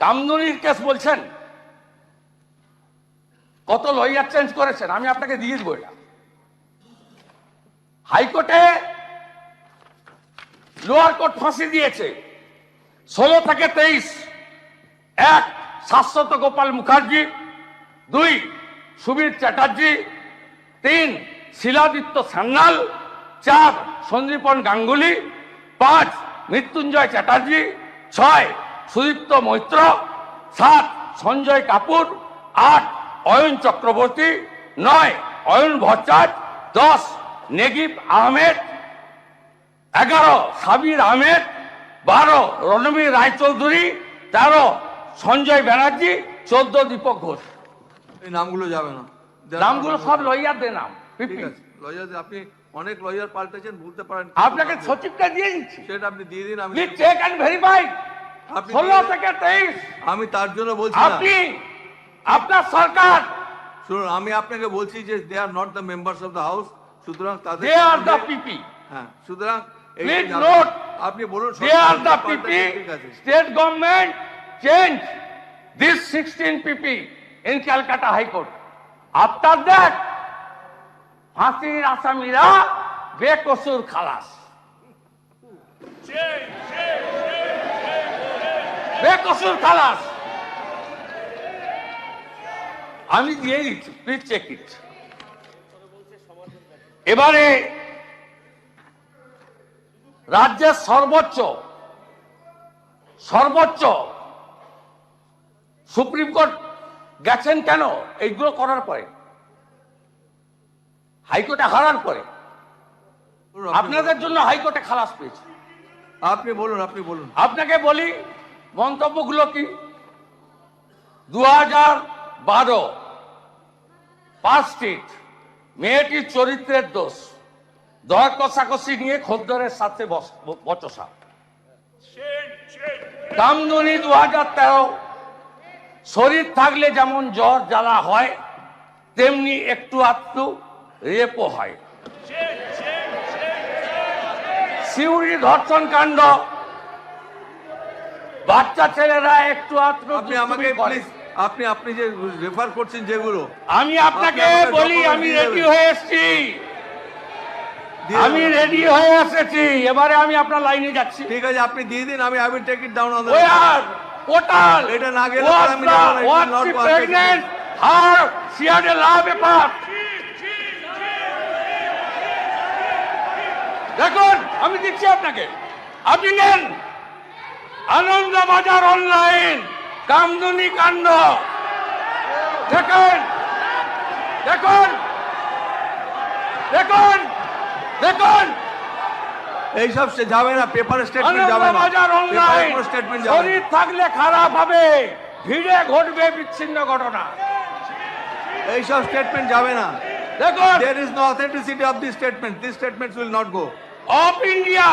কামদুনির case বলছেন। কত lawyer change করেছেন? আমি আপনাকে দিয়ে দেবো এটা। হাইকোর্টে লোয়ার কোর্ট ফাঁসি দিয়েছে। ষোলো থেকে তেইশ। এক, শাশ্বত গোপাল মুখার্জি। দুই, সুবীর চ্যাটার্জি। তিন, শিলাদিত্য সান্যাল। চার, সঞ্জীবন গাঙ্গুলি। পাঁচ, মৃত্যুঞ্জয় চ্যাটার্জি। ছয় সুদীপ্ত মৈত্র সাত সঞ্জয় কাপুর আট অয়ন চক্রবর্তী নয় অয়ন ভট্টাচ দশ নেগিব আহমেদ এগারো সাবির আহমেদ বারো রণবীর রায়চৌধুরী তেরো সঞ্জয় ব্যানার্জি চোদ্দ দীপক ঘোষ। এই নামগুলো যাবে না। নামগুলো সব লইয়ারদের নাম আপনি অনেক লয়ার পাল্টেছেন ভুলতে পারেন। আপনাকে সচিবটা দিয়ে দিচ্ছি। সেটা আপনি দিয়ে দিন আমি চেক অ্যান্ড ভেরিফাই ষোলো থেকে তেইশ। আমি তার জন্য বলছি আপনি আপনার সরকার। শুনুন আমি আপনাকে বলছি যে they are not the members of the house সুতরাং তাদের দে আর দ্য পিপি হ্যাঁ সুতরাং যে note, আপনি বলুন they are the PP state government change this sixteen PP in Calcutta high court after that ফাঁসির আসামিরা বেকসুর খালাস বেকসুর খালাস। আমি দিয়ে দিচ্ছি প্লিজ চেক ইট এবারে রাজ্যের সর্বোচ্চ সর্বোচ্চ সুপ্রিম কোর্ট গেছেন কেন? এইগুলো করার পরে। হাইকোর্টে হারার পরে। আপনাদের জন্য হাইকোর্টে খালাস পেয়েছে। আপনি বলুন আপনি বলুন। আপনাকে বলি মন্তব্যগুলো কি? দু হাজার বারো, পাঁচ স্ট্রিট, মেয়েটির চরিত্রের দোষ দর কষাকষি নিয়ে খদ্দরের সাথে বচসা। কামদুনি দু হাজার তেরো, শরীর থাকলে যেমন জ্বর জ্বালা হয়, তেমনি একটু আধটু রেপও হয়। সিউড়ি ধর্ষণ কাণ্ড বাচ্চা ছেলেরা একটু আধটু আপনি আমাকে প্লিজ আপনি আপনি যে রেফার করছেন যেগুলো আমি আপনাকে বলি আমি রেডি হয়ে এসেছি আমি রেডি হয়ে এসেছি এবারে আমি আপনার লাইনে যাচ্ছি ঠিক আছে আপনি দিয়ে দিন আমি I will take it down on the? Total. এটা না গেলে আমি যাব না, it the- will was not she work. pregnant? Her, she had a law paper. দেখুন আমি দিচ্ছি আপনাকে আপনি নেন আনন্দ বাজার অনলাইন কামদুনি কাণ্ড। দেখুন দেখুন দেখুন দেখুন। এইসব সে যাবে না পেপার স্টেটমেন্ট যাবে না। বাজার অনলাইন স্টেটমেন্ট যাবে শরীর থাকলে খারাপ হবে ভিড়ে ঘটবে বিচ্ছিন্ন ঘটনা। এইসব স্টেটমেন্ট যাবে না। দেখুন। There is no authenticity of these statement these statements will not go of India,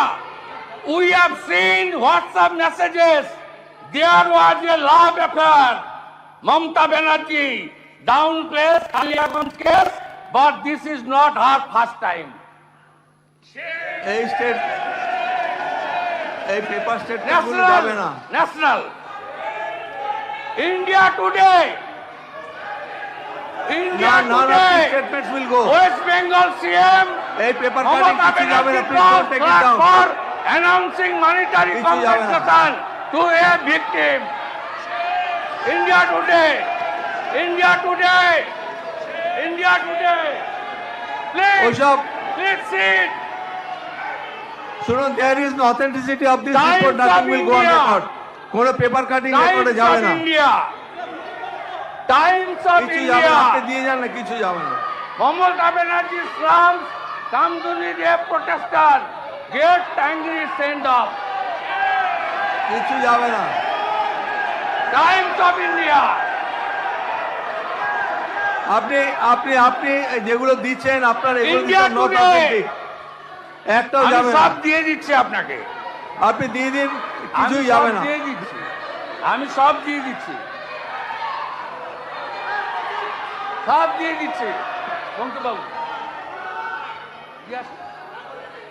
we have seen WhatsApp messages. There was a love affair. Mamta Banerjee downplays Kaliaganj case, but this is not her first time. এই state এই paper National, national. India today. India none of these today. statements will go West Bengal CM এই paper cutting কিছু যাবে না please don't take it down announcing monetary কিছু যাবে না। compensation to a victim. India today, India today, India today. Please, ওইসব please sit. শুনুন there is no authenticity of this Times report of nothing will go on India. Record কোন paper cutting Times রেকর্ডে যাবে of না India. Times of কিছু যাবে না আপনি India. দিয়ে যান না কিছু যাবে না Mamata Banerjee slums Kamduni Dev protester get angry send off. কিছু যাবে না। Times of India. আপনি আপনি আপনি যেগুলো দিচ্ছেন আপনার এগুলো একটাও আমি যাবে সব দিয়ে দিচ্ছি আপনাকে। আপনি দিয়ে দিন কিছুই সব যাবে না। দিয়ে দিচ্ছি। আমি সব দিয়ে দিচ্ছি। সব দিয়ে দিচ্ছি। Yes.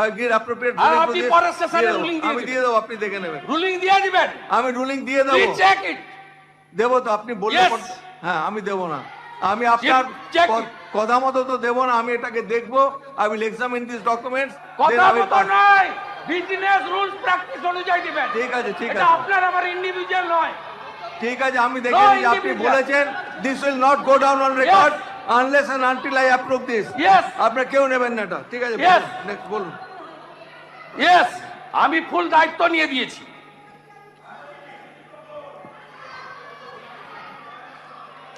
আপনি পরের দিয়ে আমি। দিয়ে দেবো আপনি দেখে নেবেন। রুলিং দিয়ে দিবেন। আমি রুলিং দিয়ে দেবো। চেক ইট দেবো তো আপনি বললে হ্যাঁ আমি দেবো না। আমি আপনার. কথা মতো তো দেবো না আমি এটাকে দেখব। I will examine this documents কথা মতো নয় বিজনেস রুলস প্র্যাকটিস অনুযায়ী দিবেন। ঠিক আছে ঠিক আছে। আপনার আমার ইন্ডিভিজুয়াল নয়। ঠিক আছে আমি দেখে আপনি বলেছেন this will not go down on record unless and until I approve this yes আপনার কেউ নেবেন না এটা। ঠিক আছে Yes. নেক্সট বলুন। ইয়েস আমি ফুল দায়িত্ব নিয়ে দিয়েছি।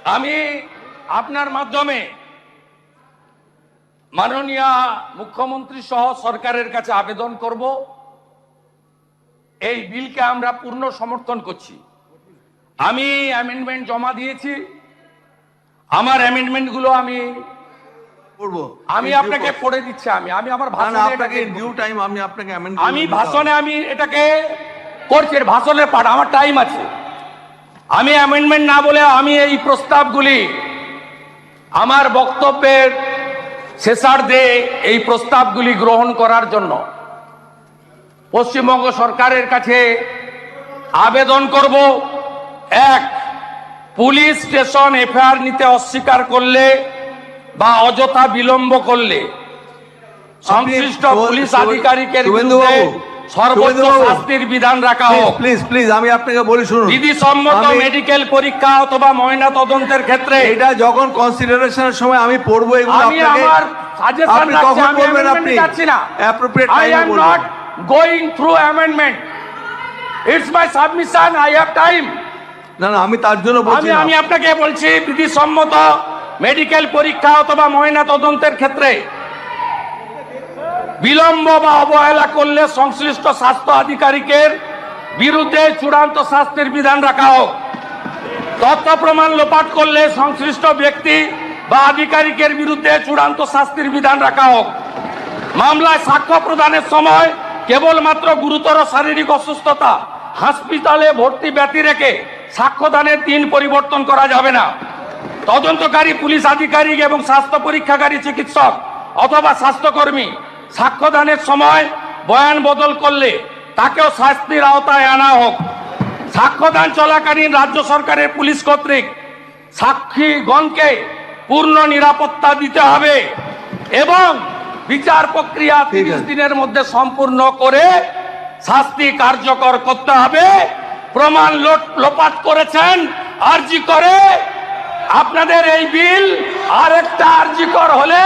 আমি আপনার মাধ্যমে মাননীয় মুখ্যমন্ত্রী সহ সরকারের কাছে আবেদন করব। এই বিলকে আমরা পূর্ণ সমর্থন করছি। আমি অ্যামেন্ডমেন্ট জমা দিয়েছি। আমার অ্যামেন্ডমেন্টগুলো আমি করব। আমি আপনাকে পড়ে দিচ্ছি আমি আমি আমার ভাষণে আপনাকে ডিউ টাইম আমি আপনাকে আমি ভাষণে আমি এটাকে করছি ভাষণের পাঠ আমার টাইম আছে। আমি অ্যামেন্ডমেন্ট না বলে আমি এই প্রস্তাবগুলি আমার বক্তব্যের শেষার্ধে এই প্রস্তাবগুলি গ্রহণ করার জন্য পশ্চিমবঙ্গ সরকারের কাছে আবেদন করব। এক পুলিশ স্টেশন এফআইআর নিতে অস্বীকার করলে বা অযথা বিলম্ব করলে সংশ্লিষ্ট পুলিশ আধিকারিকের বিরুদ্ধে সর্বোচ্চ শাস্তির বিধান রাখা হোক। প্লিজ প্লিজ আমি আপনাকে বলি শুনুন। বিধি সম্মত মেডিকেল পরীক্ষা অথবা ময়না তদন্তের ক্ষেত্রে এটা যখন কনসিডারেশনের সময় আমি পড়ব এগুলো আমি আপনাকে আমার সাজেশন রাখছি আমি বলবেন amendment আপনি? যাচ্ছি না। অ্যাপ্রোপ্রিয়েট টাইমে through amendment. It's my submission. I have time. না না আমি তার জন্য বলছি আমি আমি আপনাকে বলছি বিধিসম্মত মেডিকেল পরীক্ষা অথবা ময়না তদন্তের ক্ষেত্রে বিলম্ব বা অবহেলা করলে সংশ্লিষ্ট স্বাস্থ্য আধিকারিকের বিরুদ্ধে চূড়ান্ত শাস্তির বিধান রাখা হোক। তথ্য প্রমাণ লোপাট করলে সংশ্লিষ্ট ব্যক্তি বা আধিকারিকের বিরুদ্ধে চূড়ান্ত শাস্তির বিধান রাখা হোক। মামলায় সাক্ষ্য প্রদানের সময় কেবলমাত্র গুরুতর শারীরিক অসুস্থতা হাসপাতালে ভর্তি ব্যতি রেখে সাক্ষ্যদানের দিন পরিবর্তন করা যাবে না। তদন্তকারী পুলিশ আধিকারিক এবং স্বাস্থ্য পরীক্ষাকারী চিকিৎসক অথবা স্বাস্থ্যকর্মী সাক্ষ্যদানের সময় বয়ান বদল করলে তাকেও শাস্তির আওতায় আনা হোক। সাক্ষ্যদান চলাকালীন রাজ্য সরকারের পুলিশ কর্তৃক সাক্ষীগণকে পূর্ণ নিরাপত্তা দিতে হবে এবং বিচার প্রক্রিয়া তিরিশ দিনের মধ্যে সম্পূর্ণ করে শাস্তি কার্যকর করতে হবে। প্রমাণ লোপাট করেছেন আরজি করে। আপনাদের এই বিল আরেকটা আরজিকর হলে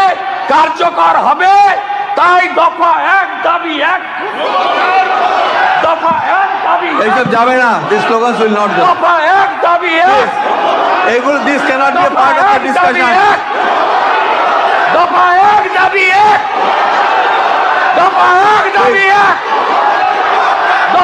কার্যকর হবে। তাই দফা এক দাবি এক। দফা এক দাবি এইসব যাবে না this slogans will not go দফা এক দাবি এক। এগুলো this cannot be part of the discussion দফা এক দাবি এক। দফা এক দাবি এক।